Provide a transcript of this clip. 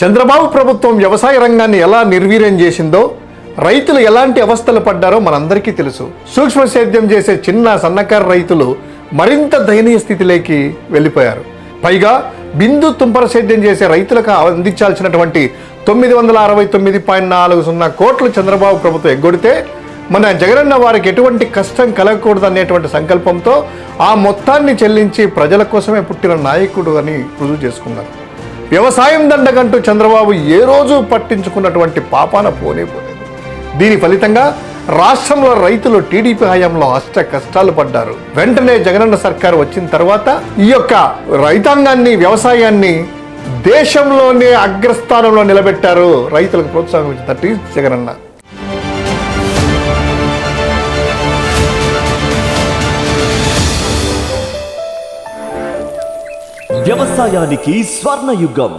చంద్రబాబు ప్రభుత్వం వ్యవసాయ రంగాన్ని ఎలా నిర్వీర్యం చేసిందో రైతులు ఎలాంటి అవస్థలు పడ్డారో మనందరికీ తెలుసు. సూక్ష్మ సేద్యం చేసే చిన్న సన్నకారు రైతులు మరింత దయనీయ స్థితిలోకి వెళ్ళిపోయారు. పైగా బిందు తుంపర సేద్యం చేసే రైతులకు అందించాల్సినటువంటి తొమ్మిది వందల అరవై తొమ్మిది పాయింట్ నాలుగు సున్నా కోట్లు చంద్రబాబు ప్రభుత్వం ఎగ్గొడితే మన జగనన్న వారికి ఎటువంటి కష్టం కలగకూడదు అనేటువంటి సంకల్పంతో ఆ మొత్తాన్ని చెల్లించి ప్రజల కోసమే పుట్టిన నాయకుడు అని రుజువు చేసుకున్నారు. వ్యవసాయం దండగంటూ చంద్రబాబు ఏ రోజు పట్టించుకున్నటువంటి పాపాన పోనే పోలేదు. దీని ఫలితంగా రాష్ట్రంలో రైతులు టీడీపీ హయాంలో అష్ట కష్టాలు పడ్డారు. వెంటనే జగనన్న సర్కార్ వచ్చిన తర్వాత ఈ యొక్క రైతాంగాన్ని వ్యవసాయాన్ని దేశంలోనే అగ్రస్థానంలో నిలబెట్టారు. రైతులకు ప్రోత్సాహం ఇచ్చిన జగనన్న. వ్యవసాయానికి స్వర్ణయుగం.